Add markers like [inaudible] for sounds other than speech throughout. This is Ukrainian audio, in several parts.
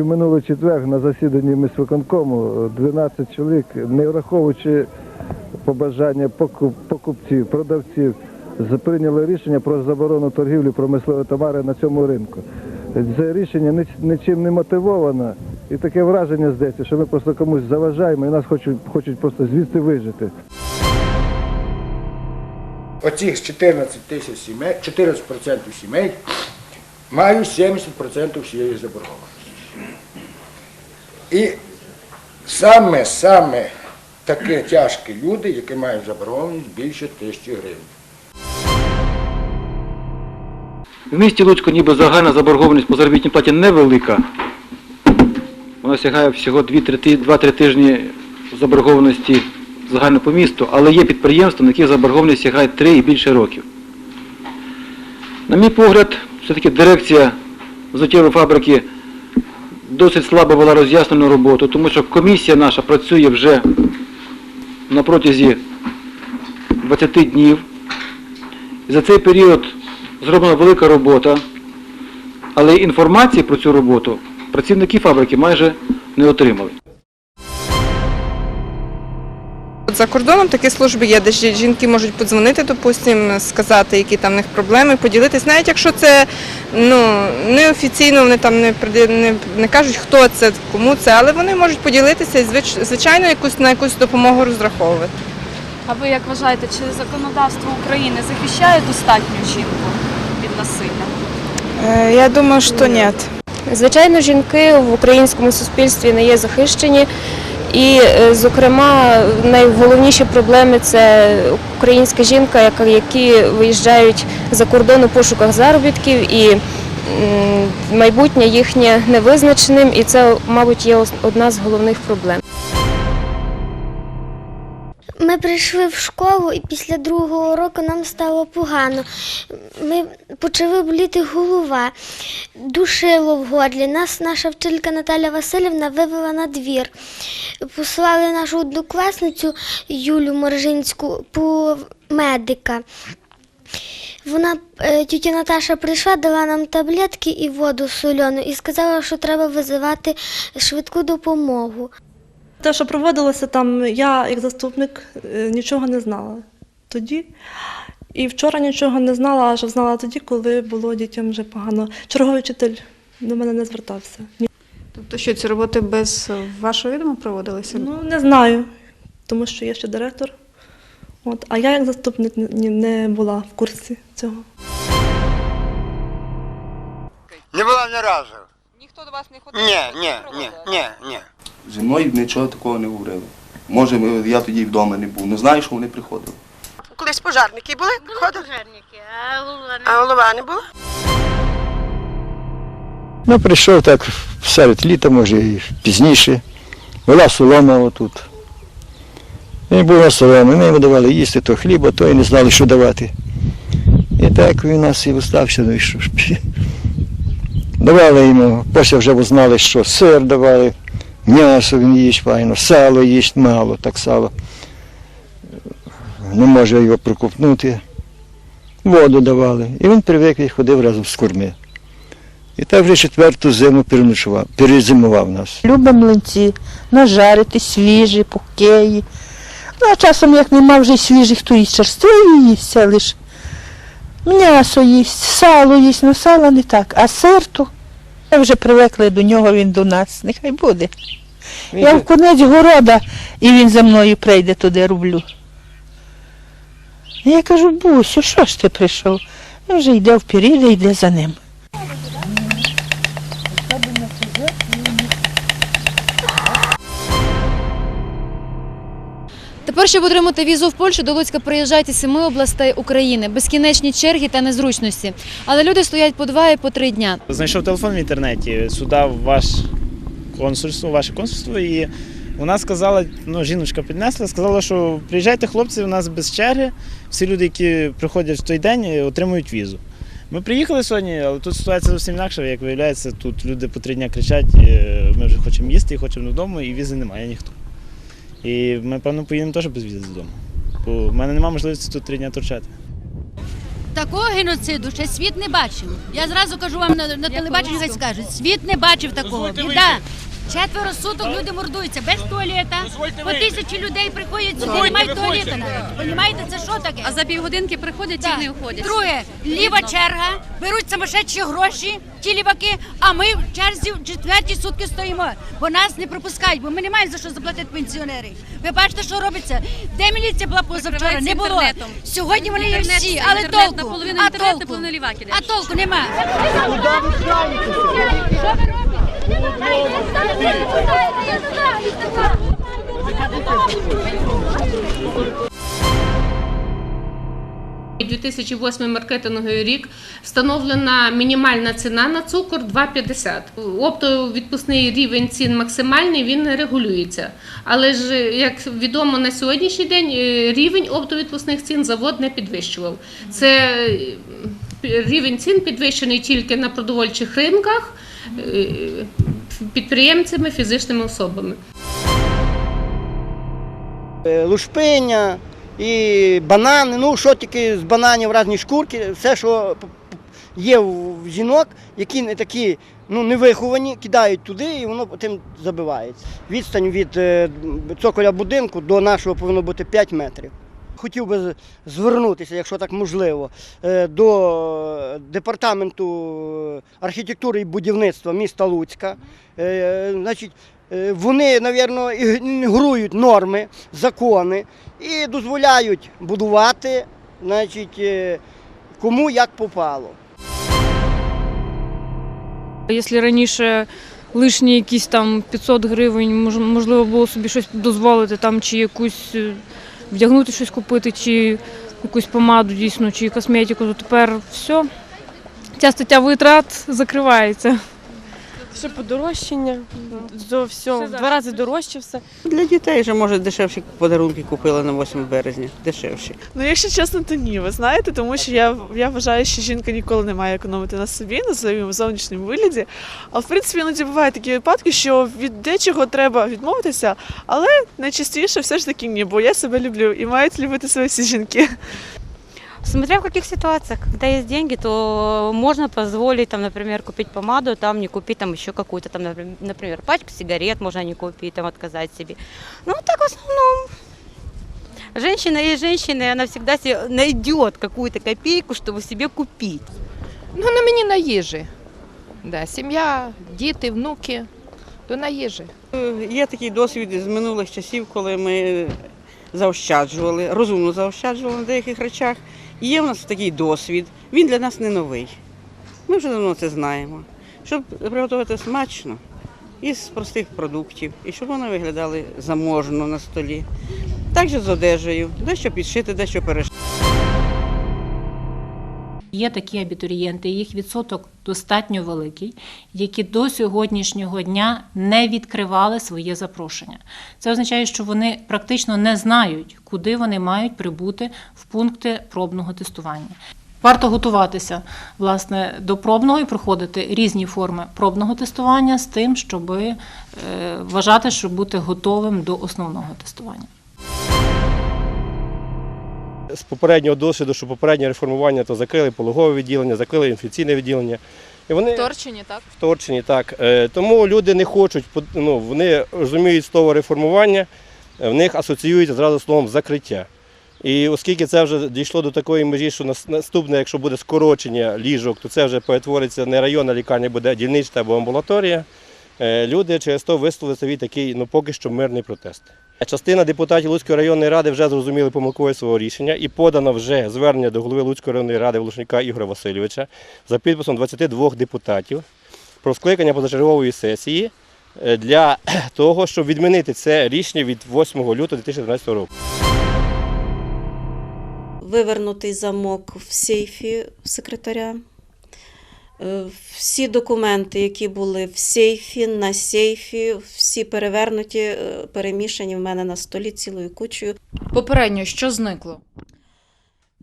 в минулий четвер на засіданні міськвиконкому 12 чоловік, не враховуючи побажання покупців, продавців, прийняли рішення про заборону торгівлі промислової товари на цьому ринку. Це рішення нічим не мотивовано, і таке враження здається, що ми просто комусь заважаємо і нас хочуть, хочуть просто звідси вижити. Оцих 14 тисяч сімей, 14% сімей мають 70% всієї заборгованості. І саме, саме такі тяжкі люди, які мають заборгованість більше тисячі гривень. В місті Луцьку ніби загальна заборгованість по заробітній платі невелика. Вона сягає всього 2-3 тижні заборгованості загально по місту, але є підприємства, на яких заборгованість сягає 3 і більше років. На мій погляд, все-таки дирекція взуттєвої фабрики досить слабо була роз'яснена робота, тому що комісія наша працює вже на протязі 20 днів. За цей період зроблена велика робота, але інформації про цю роботу працівники фабрики майже не отримали. За кордоном такі служби є, де жі- жінки можуть подзвонити, допустимо, сказати, які там в них проблеми, поділитись. Навіть якщо це ну, неофіційно, вони там не, не, не кажуть, хто це, кому це, але вони можуть поділитися і звич- звичайно якусь, на якусь допомогу розраховувати. А ви як вважаєте, чи законодавство України захищає достатньо жінку від насилля? Е, Я думаю, що ні. Звичайно, жінки в українському суспільстві не є захищені. І, е, зокрема, найголовніші проблеми це українська жінка, які виїжджають за кордон у пошуках заробітків, і майбутнє їхнє невизначеним, і це, мабуть, є одна з головних проблем. Ми прийшли в школу, і після другого року нам стало погано. Ми почали боліти голова, душило в горлі. Нас наша вчителька Наталя Васильівна вивела на двір. Послали нашу однокласницю Юлю Моржинську по медика. Вона, е, тітя Наташа прийшла, дала нам таблетки і воду соляну і сказала, що треба визивати швидку допомогу. Те, що проводилося там, я як заступник е, нічого не знала тоді. І вчора нічого не знала, аж знала тоді, коли було дітям вже погано. Черговий вчитель до мене не звертався. Ні. Тобто що ці роботи без вашого відома проводилися? Ну, не знаю, тому що є ще директор. От, а я як заступник не була в курсі цього. Не було ні разу. Ніхто до вас не ходив? Ні, ні, ні, ні, ні. Зі мною нічого такого не говорили. Може, я тоді вдома не був. Не знаю, що вони приходили. Колись пожарники були? Ходили? Пожежники, а голова А голова не була? Ну, прийшов так серед літа, може, і пізніше. Була солома отут. І була солома. Ми йому давали їсти то хліба, то і не знали, що давати. І так він нас і остався, ну і що ж. Давали йому, потім вже знали, що сир давали, м'ясо він їсть файно, сало їсть мало, так сало. Не може його прокупнути. Воду давали. І він привик і ходив разом з курми. І так вже четверту зиму переночував, перезимував нас. Любимо млинці, нажарити свіжі, покеї. Ну, а часом, як нема вже свіжих, то і черствої їсться лише. М'ясо їсть, сало їсть, ну сало не так. А сир то ми вже привикли до нього, він до нас. Нехай буде. Я в конець города, і він за мною прийде туди роблю. Я кажу, Бусю, що ж ти прийшов? Він вже йде вперед йде за ним. Тепер, щоб отримати візу в Польщу, до Луцька приїжджають із семи областей України, безкінечні черги та незручності. Але люди стоять по два і по три дня. Знайшов телефон в інтернеті, сюди ваш консульство, ваше консульство, і вона сказала, ну, жіночка піднесла, сказала, що приїжджайте, хлопці, у нас без черги. Всі люди, які приходять в той день, отримують візу. Ми приїхали сьогодні, але тут ситуація зовсім інакша. Як виявляється, тут люди по три дня кричать, е, ми вже хочемо їсти, хочемо додому, і візи немає ніхто. І ми, певно, поїдемо теж без візи додому. Бо в мене немає можливості тут три дні торчати. Такого геноциду ще світ не бачив. Я зразу кажу вам на, на телебаченні, хай скажуть. Світ не бачив такого. Біда. Четверо суток люди мордуються без туалета. По тисячі людей приходять сюди, не мають туалета. Понімаєте, це що таке? А за півгодинки приходять і не уходять. Друге, ліва черга, беруть самошедші гроші, ті ліваки, а ми в черзі в четвертій сутки стоїмо, бо нас не пропускають, бо ми не маємо за що заплатити пенсіонери. Ви бачите, що робиться? Де міліція була позавчора? Не було. інтернетом. Сьогодні вони є всі, але толку. а толку? А толку нема. І 2008 маркетинговий рік встановлена мінімальна ціна на цукор 2,50. Оптовідпускний рівень цін максимальний, він не регулюється. Але ж, як відомо на сьогоднішній день, е, рівень оптовідпускних цін завод не підвищував. Це е, рівень цін підвищений тільки на продовольчих ринках підприємцями, фізичними особами. Е, лушпиня і банани, ну що тільки з бананів різні шкурки, все, що є в жінок, які не такі ну, невиховані, кидають туди і воно потім забивається. Відстань від е, цоколя будинку до нашого повинно бути 5 метрів. Хотів би звернутися, якщо так можливо, е, до департаменту архітектури і будівництва міста Луцька. Е, е, вони, мабуть, ігнорують норми, закони і дозволяють будувати, значить, е, кому як попало. Якщо раніше лишні якісь там 500 гривень, можливо, було собі щось дозволити, там, чи якусь е, вдягнути щось купити, чи якусь помаду дійсно, чи косметику, то тепер все. Ця стаття витрат закривається. Ще подорожчання, до всього, в два рази дорожче все. Для дітей вже може дешевші подарунки купили на 8 березня. Дешевші. Ну, якщо чесно, то ні, ви знаєте, тому що я, я вважаю, що жінка ніколи не має економити на собі, на своєму зовнішньому вигляді. А в принципі, іноді бувають такі випадки, що від дечого треба відмовитися, але найчастіше все ж таки ні, бо я себе люблю і мають любити себе всі жінки. Смотря в каких ситуациях. Когда есть деньги, то можно позволить, там, например, купить помаду, там не купить там еще какую-то, там, например, пачку сигарет можно не купить, там отказать себе. Ну, так в основном. Женщина есть женщина, и она всегда себе найдет какую-то копейку, чтобы себе купить. Ну, на мені на їжі. Да, сім'я, діти, внуки, то на їжі. Є такий досвід з минулих часів, коли ми заощаджували, розумно заощаджували на деяких речах. Є в нас такий досвід. Він для нас не новий. Ми вже давно це знаємо. Щоб приготувати смачно із простих продуктів, і щоб вони виглядали заможно на столі. Так же з одежею, дещо підшити, дещо перешити. Є такі абітурієнти, їх відсоток достатньо великий, які до сьогоднішнього дня не відкривали своє запрошення. Це означає, що вони практично не знають, куди вони мають прибути в пункти пробного тестування. Варто готуватися власне до пробного і проходити різні форми пробного тестування з тим, щоб е, вважати, щоб бути готовим до основного тестування. З попереднього досвіду, що попереднє реформування, то закрили пологове відділення, закрили інфекційне відділення. І вони Вторчені, так? вторчені, так. Е, Тому люди не хочуть, ну, вони розуміють слово реформування, е, в них асоціюється зразу словом закриття. І оскільки це вже дійшло до такої межі, що наступне, якщо буде скорочення ліжок, то це вже перетвориться не районна лікарня, буде дільнична або амбулаторія. Е, Люди через то висловили свій такий, ну поки що мирний протест. Частина депутатів Луцької районної ради вже зрозуміли помилкове свого рішення і подано вже звернення до голови Луцької районної ради Волошника Ігоря Васильовича за підписом 22 депутатів про скликання позачергової сесії е, для [clears throat] того, щоб відмінити це рішення від 8 лютого 2012 року. вивернутий замок в сейфі секретаря. Е, Всі документи, які були в сейфі, на сейфі, всі перевернуті, е, перемішані в мене на столі цілою кучею. Попередньо, що зникло?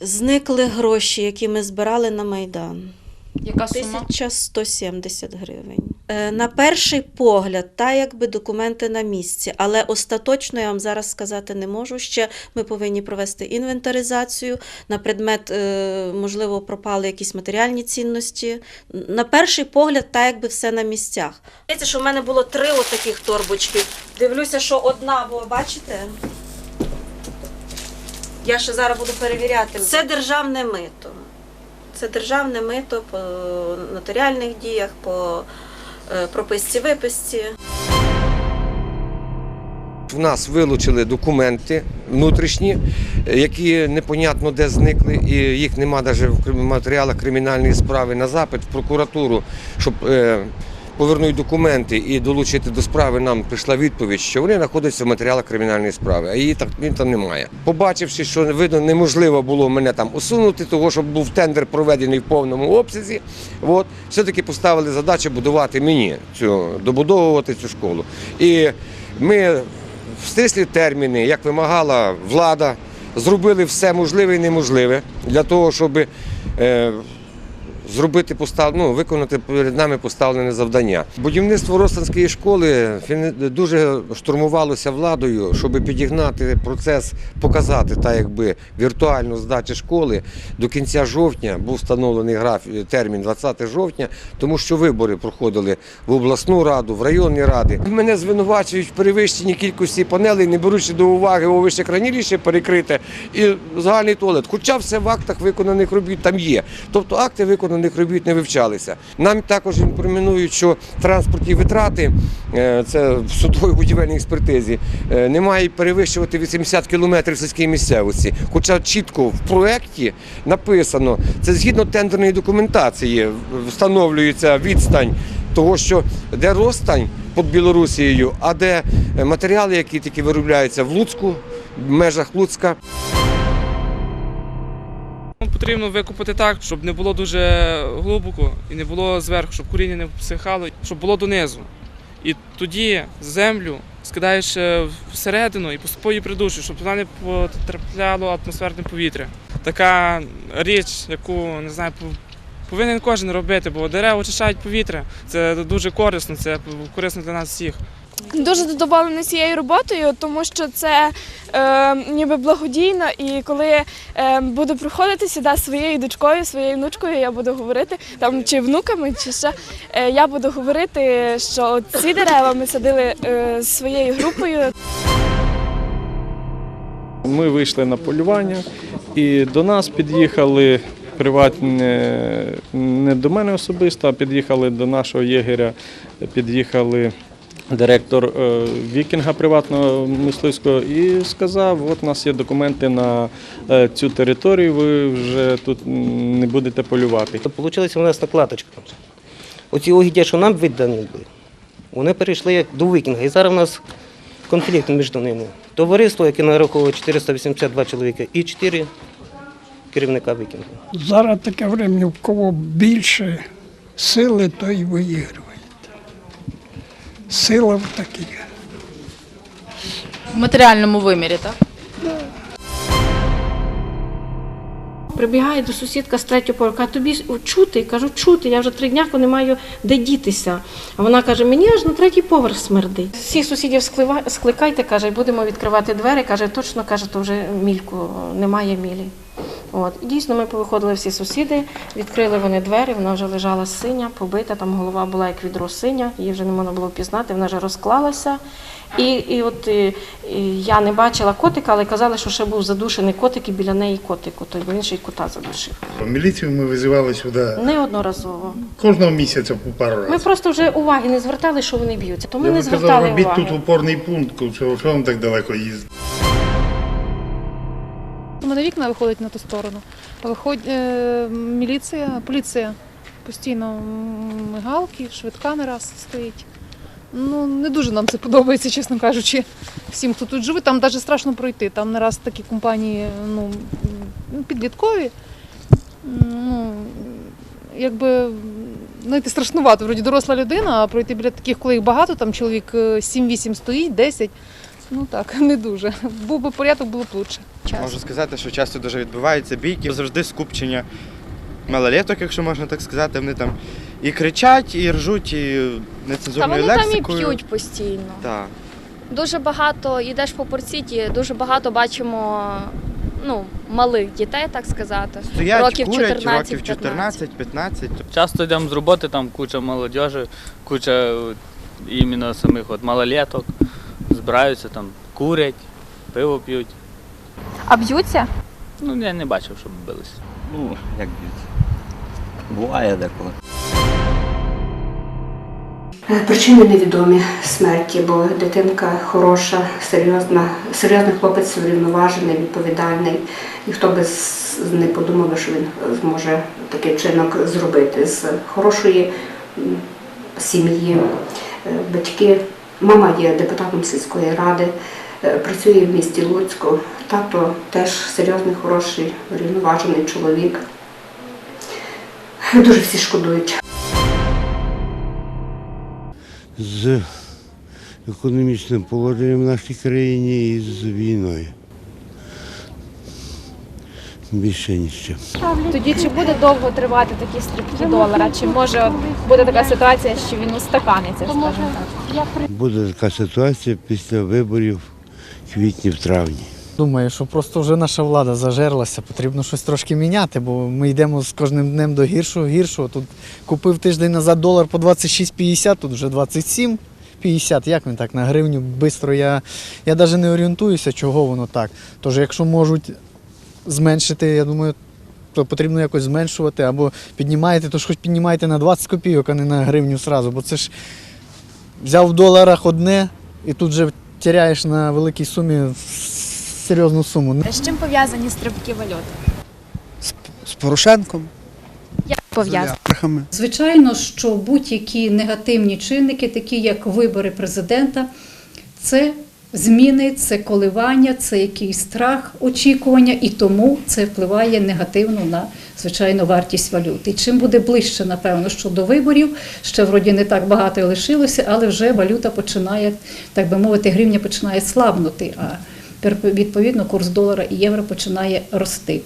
Зникли гроші, які ми збирали на Майдан. Яка сума? 1170 гривень. Е, На перший погляд, та якби документи на місці, але остаточно я вам зараз сказати не можу. Ще ми повинні провести інвентаризацію на предмет, е, можливо, пропали якісь матеріальні цінності. На перший погляд, та якби все на місцях. Здається, що в мене було три отаких торбочки. Дивлюся, що одна, бо бачите. Я ще зараз буду перевіряти. Це державне мито. Це державне мито по нотаріальних діях, по е, прописці виписці. В нас вилучили документи внутрішні, е, які непонятно де зникли, і їх нема навіть в матеріалах кримінальної справи на запит в прокуратуру, щоб повернути документи і долучити до справи. Нам прийшла відповідь, що вони знаходяться в матеріалах кримінальної справи, а її так він там немає. Побачивши, що видно неможливо було мене там усунути, того щоб був тендер проведений в повному обсязі. От все-таки поставили задачу будувати мені цю добудовувати цю школу. І ми в стислі терміни, як вимагала влада, зробили все можливе і неможливе для того, щоб е, зробити постав... ну, виконати перед нами поставлене завдання. Будівництво Ростанської школи дуже штурмувалося владою, щоб підігнати процес, показати так, якби віртуальну здачу школи до кінця жовтня був встановлений графік термін 20 жовтня, тому що вибори проходили в обласну раду, в районні ради. Мене звинувачують в перевищенні кількості панелей, не беручи до уваги овище хранилище перекрите і загальний туалет. Хоча все в актах виконаних робіт там є. Тобто акти виконаних робіт не вивчалися. Нам також інформують, що транспортні витрати, е, це в судовій будівельній експертизі, е, не мають перевищувати 80 кілометрів сільській місцевості. Хоча чітко в проєкті написано, це згідно тендерної документації встановлюється відстань того, що де розстань під Білорусією, а де матеріали, які тільки виробляються в Луцьку, в межах Луцька. Потрібно викопати так, щоб не було дуже глибоко і не було зверху, щоб коріння не всихало, щоб було донизу. І тоді землю скидаєш е, всередину і поступово її придушуєш, щоб туди не потрапляло атмосферне повітря. Така річ, яку не знаю, повинен кожен робити, бо дерева очищають повітря. Це дуже корисно, це корисно для нас всіх. Дуже задоволена цією роботою, тому що це е, ніби благодійно, і коли е, буду приходити сюди своєю дочкою, своєю внучкою, я буду говорити там чи внуками, чи що е, я буду говорити, що ці дерева ми садили е, своєю групою. Ми вийшли на полювання і до нас під'їхали приватні, не до мене особисто, а під'їхали до нашого єгеря, під'їхали директор е, вікінга приватного мисливського і сказав, от у нас є документи на е, цю територію, ви вже тут не будете полювати. То вийшла у нас накладочка. Оці угіддя, що нам віддані були, вони перейшли до вікінга. І зараз у нас конфлікт між ними. Товариство, яке нараховує 482 чоловіка, і 4 керівника вікінга. Зараз таке время, в кого більше сили, то і виігрує. Сила в таких. В матеріальному вимірі, так? Прибігає до сусідка з третього поверха, тобі чути, кажу, чути, я вже три дняку не маю де дітися. А вона каже, мені аж на третій поверх смердить. Всіх сусідів скликайте, каже, будемо відкривати двері. Каже, точно каже, то вже мільку немає мілі. От. І дійсно ми повиходили всі сусіди, відкрили вони двері, вона вже лежала синя, побита, там голова була як відро синя, її вже не можна було впізнати, вона вже розклалася. І, і от і, і я не бачила котика, але казали, що ще був задушений котик і біля неї котик, той, бо він ще й кота задушив. Міліцію ми визивали сюди Неодноразово. кожного місяця по пару разів. Ми просто вже уваги не звертали, що вони б'ються. То ми Я не казав, звертали робіть уваги. тут опорний пункт, що, що вам так далеко їздити. Мене вікна виходять на ту сторону. Виходь, е, міліція, поліція. Постійно мигалки, швидка не раз стоїть. Ну, не дуже нам це подобається, чесно кажучи. Всім, хто тут живе, там навіть страшно пройти. Там не раз такі компанії ну, підліткові. Ну, якби знаєте, страшнувато. Вроді доросла людина, а пройти біля таких, коли їх багато, там чоловік е, 7-8 стоїть, 10. Ну так, [laughs] не дуже. Був би порядок, було б лучше. Можу сказати, що часто дуже відбуваються бійки, завжди скупчення малолеток, якщо можна так сказати. Вони там і кричать, і ржуть, і Та нецензурною вони там і п'ють постійно. Так. Дуже багато йдеш по Порт-Сіті, дуже багато бачимо ну, малих дітей, так сказати. Стоять, років курять, 14 років 14-15. Часто йдемо з роботи, там куча молодежі, куча от, іменно самих от малолеток, збираються там, курять, пиво п'ють. А б'ються? Ну, я не бачив, щоб билися. Ну, як б'ють. Буває деколи. Причини невідомі смерті, бо дитинка хороша, серйозна, серйозний хлопець, врівноважений, відповідальний. Ніхто би з- не подумав, що він зможе такий вчинок зробити з хорошої сім'ї. Е, Батьки, мама є депутатом сільської ради, е, працює в місті Луцьку. Тато теж серйозний, хороший, врівноважений чоловік. Дуже всі шкодують. з економічним положенням в нашій країні і з війною. Більше ніщо. Тоді чи буде довго тривати такі стрибки долара? Чи може буде така ситуація, що він устаканиться, скажімо так? Буде така ситуація після виборів квітні, в травні. Думаю, що просто вже наша влада зажерлася, потрібно щось трошки міняти, бо ми йдемо з кожним днем до гіршого, гіршого. Тут купив тиждень назад долар по 26,50, тут вже 27,50. Як він так на гривню швидко? Я, я навіть не орієнтуюся, чого воно так. Тож, якщо можуть зменшити, я думаю, то потрібно якось зменшувати або піднімаєте, то ж хоч піднімайте на 20 копійок, а не на гривню зразу. Бо це ж взяв в доларах одне і тут же теряєш на великій сумі серйозну суму. З чим пов'язані стрибки валют? З Порошенком. Як пов'язані? Звичайно, що будь-які негативні чинники, такі як вибори президента, це зміни, це коливання, це якийсь страх, очікування, і тому це впливає негативно на звичайно вартість валюти. Чим буде ближче, напевно, що до виборів, ще вроді не так багато лишилося, але вже валюта починає, так би мовити, гривня починає слабнути, а відповідно курс долара і євро починає рости.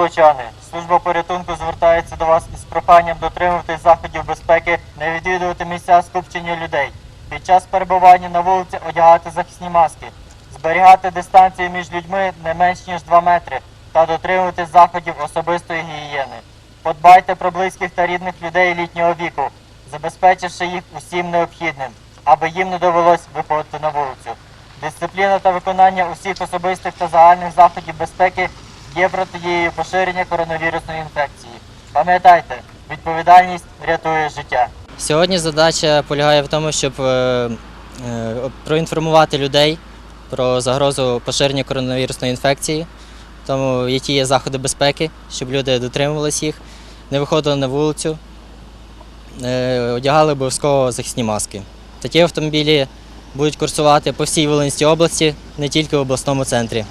Лучани, служба порятунку звертається до вас із проханням дотримуватись заходів безпеки, не відвідувати місця скупчення людей. Під час перебування на вулиці одягати захисні маски, зберігати дистанцію між людьми не менш ніж 2 метри та дотримуватись заходів особистої гігієни. Подбайте про близьких та рідних людей літнього віку, забезпечивши їх усім необхідним, аби їм не довелось виходити на вулицю. Дисципліна та виконання усіх особистих та загальних заходів безпеки є протидією поширення коронавірусної інфекції. Пам'ятайте, відповідальність рятує життя. Сьогодні задача полягає в тому, щоб е, е, проінформувати людей про загрозу поширення коронавірусної інфекції, тому які є заходи безпеки, щоб люди дотримувалися їх, не виходили на вулицю, е, одягали обов'язково захисні маски. Такі автомобілі будуть курсувати по всій Волинській області, не тільки в обласному центрі.